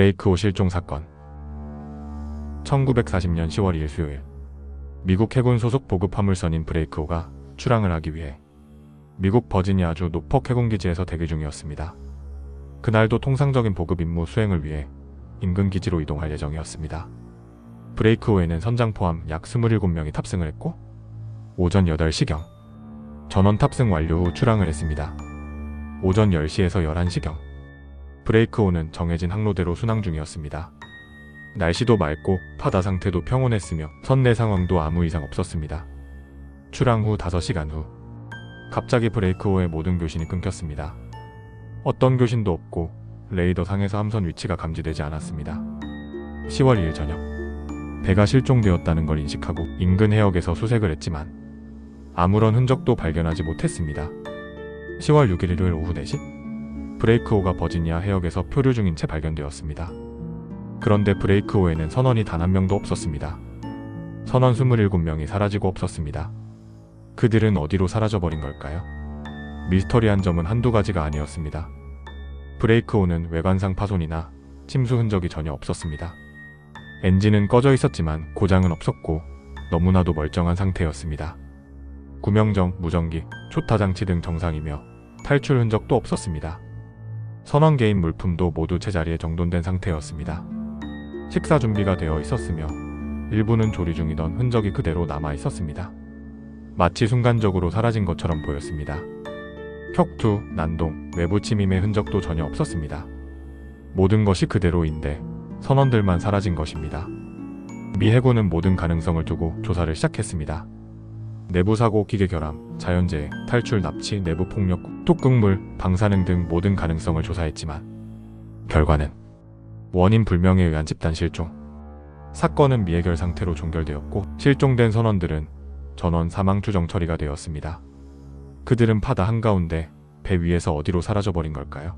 브레이크호 실종 사건 1940년 10월 2일 수요일 미국 해군 소속 보급 화물선인 브레이크호가 출항을 하기 위해 미국 버지니아주 노퍽 해군기지에서 대기 중이었습니다. 그날도 통상적인 보급 임무 수행을 위해 인근 기지로 이동할 예정이었습니다. 브레이크호에는 선장 포함 약 27명이 탑승을 했고 오전 8시경 전원 탑승 완료 후 출항을 했습니다. 오전 10시에서 11시경 브레이크호는 정해진 항로대로 순항 중이었습니다. 날씨도 맑고 바다 상태도 평온했으며 선내 상황도 아무 이상 없었습니다. 출항 후 5시간 후 갑자기 브레이크호의 모든 교신이 끊겼습니다. 어떤 교신도 없고 레이더 상에서 함선 위치가 감지되지 않았습니다. 10월 2일 저녁 배가 실종되었다는 걸 인식하고 인근 해역에서 수색을 했지만 아무런 흔적도 발견하지 못했습니다. 10월 6일 일요일 오후 4시 브레이크호가 버지니아 해역에서 표류 중인 채 발견되었습니다. 그런데 브레이크호에는 선원이 단 한 명도 없었습니다. 선원 27명이 사라지고 없었습니다. 그들은 어디로 사라져버린 걸까요? 미스터리한 점은 한두 가지가 아니었습니다. 브레이크호는 외관상 파손이나 침수 흔적이 전혀 없었습니다. 엔진은 꺼져 있었지만 고장은 없었고 너무나도 멀쩡한 상태였습니다. 구명정, 무전기, 초타 장치 등 정상이며 탈출 흔적도 없었습니다. 선원 개인 물품도 모두 제자리에 정돈된 상태였습니다. 식사 준비가 되어 있었으며 일부는 조리 중이던 흔적이 그대로 남아 있었습니다. 마치 순간적으로 사라진 것처럼 보였습니다. 혁투, 난동, 외부 침임의 흔적도 전혀 없었습니다. 모든 것이 그대로인데 선원들만 사라진 것입니다. 미 해군은 모든 가능성을 두고 조사를 시작했습니다. 내부 사고, 기계 결함, 자연재해, 탈출, 납치, 내부 폭력, 톡극물, 방사능 등 모든 가능성을 조사했지만 결과는 원인 불명에 의한 집단 실종. 사건은 미해결 상태로 종결되었고 실종된 선원들은 전원 사망 추정 처리가 되었습니다. 그들은 바다 한가운데 배 위에서 어디로 사라져버린 걸까요?